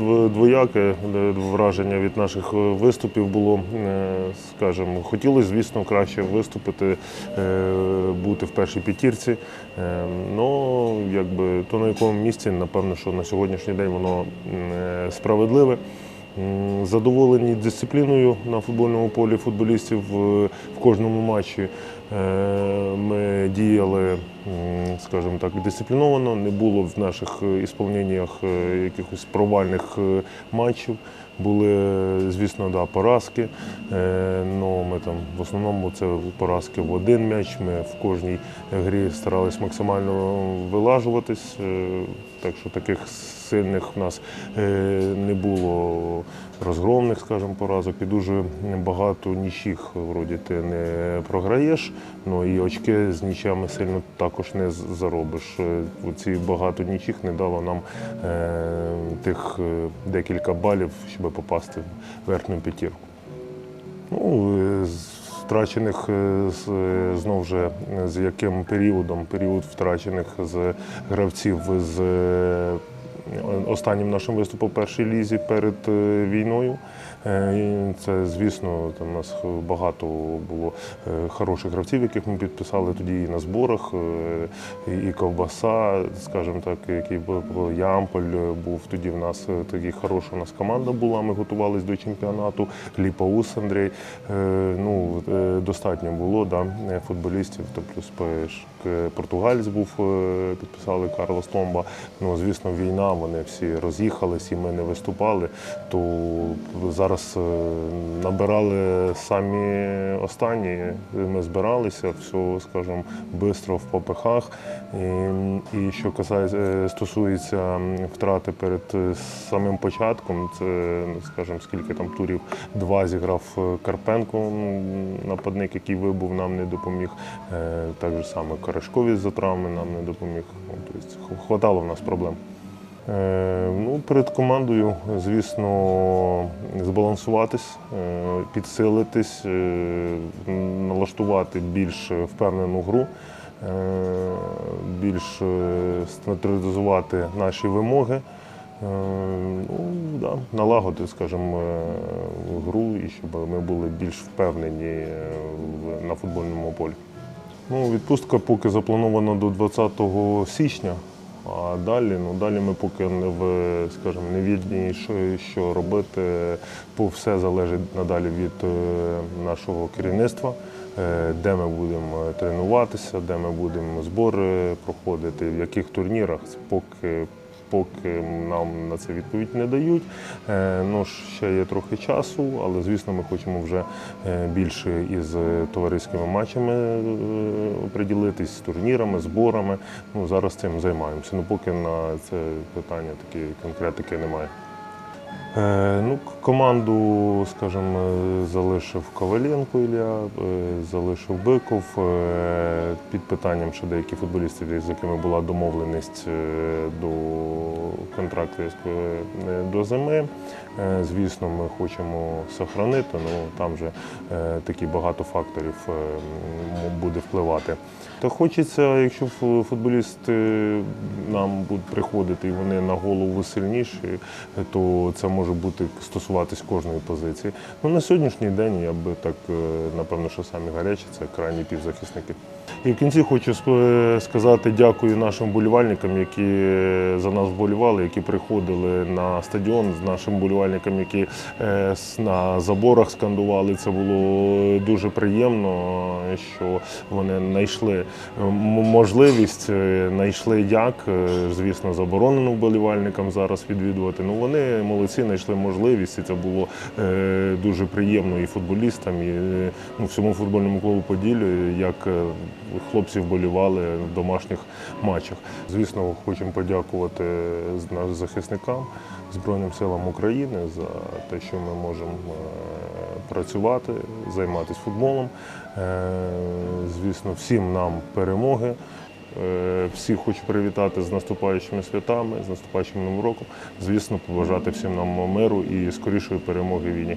Ну, двояке враження від наших е, виступів було. Е, Скажімо, хотілося, звісно, краще виступити, е, бути в першій п'ятірці. Ну, якби то на якому місці, напевно, що на сьогоднішній день воно справедливе. Задоволені дисципліною на футбольному полі футболістів е, в кожному матчі. Е, Ми діяли, скажімо так, дисципліновано. Не було в наших е, ісполненнях е, якихось провальних матчів. Були, звісно, да, поразки. Ну, ми там в основному це поразки в один м'яч. Ми в кожній грі старались максимально вилажуватись. Так що таких сильних в нас е, не було розгромних, скажімо, поразок. І дуже багато нічих вроді ти не програєш. Ну і очки з нічами сильно також не заробиш. Е, Оці багато нічих не дало нам е, тих декілька балів, щоб попасти в верхню п'ятірку. Ну, втрачених знов же з яким періодом, період втрачених з гравців з останнім нашим виступом в першій лізі перед е, війною. Е, Це, звісно, там у нас багато було е, хороших гравців, яких ми підписали тоді і на зборах, і- Ковбаса, скажімо так, який був Ямполь був тоді в нас тоді хороша у нас команда була. Ми готувалися до чемпіонату. Ліпаус Андрій. Ну, достатньо було да, футболістів. То португалець був, підписали Карлос Томба. Ну, звісно, війна, вони всі роз'їхались і ми не виступали. То зараз е, набирали самі останні. Ми збиралися, все, скажімо, швидко в попихах. І, і що касається, е, стосується втрати перед е, самим початком, це, скажімо, скільки там турів два зіграв Карпенко, нападник, який вибув, нам не допоміг. Так же саме Карашкові за травми нам не допоміг. Тобто, хватало в нас проблем. Е, Ну, перед командою, звісно, збалансуватись, е, підсилитись, е, налаштувати більш впевнену гру, більш стандартизувати наші вимоги. Ну, да, налагодити, скажімо, гру і щоб ми були більш впевнені на футбольному полі. Ну, відпустка поки запланована до 20 січня. А далі, ну далі ми поки в, скажімо, не відні, що, що робити, бо все залежить надалі від е, нашого керівництва, е, де ми будемо тренуватися, де ми будемо збори проходити, в яких турнірах, поки поки нам на це відповідь не дають. Е, Ну, ще є трохи часу, але звісно, ми хочемо вже е, більше із е, товариськими матчами приділитись, з турнірами, зборами. Ну, зараз цим займаємося. Ну, поки на це питання такі конкретики немає. Е, Ну, команду, скажімо, е, залишив Коваленко Ілля, е, залишив Биков. Під питанням, що деякі футболісти, з якими була домовленість до контракту до зими. Звісно, ми хочемо сохранити, ну там вже такі багато факторів буде впливати. Та хочеться, якщо футболісти нам будуть приходити і вони на голову сильніші, то це може бути стосуватись кожної позиції. Ну на сьогоднішній день я би так е, напевно, що самі гарячі це крайні півзахисники. І в кінці хочу сказати дякую нашим болівальникам, які за нас вболівали, які приходили на стадіон з нашим болівальникам, які е, на заборах скандували. Це було дуже приємно, що вони знайшли можливість, е, знайшли як. Е, Звісно, заборонено вболівальникам зараз відвідувати. Ну вони молодці, знайшли можливість, і це було е, дуже приємно і футболістам, і е, ну, всьому футбольному клубу Поділлю, як е, хлопці вболівали в домашніх матчах. Звісно, хочемо подякувати нашим захисникам Збройним силам України за те, що ми можемо працювати, займатися футболом. Звісно, всім нам перемоги. Е, Всіх хочу привітати з наступаючими святами, з наступаючим новим роком. Звісно, побажати всім нам миру і скорішої перемоги війні.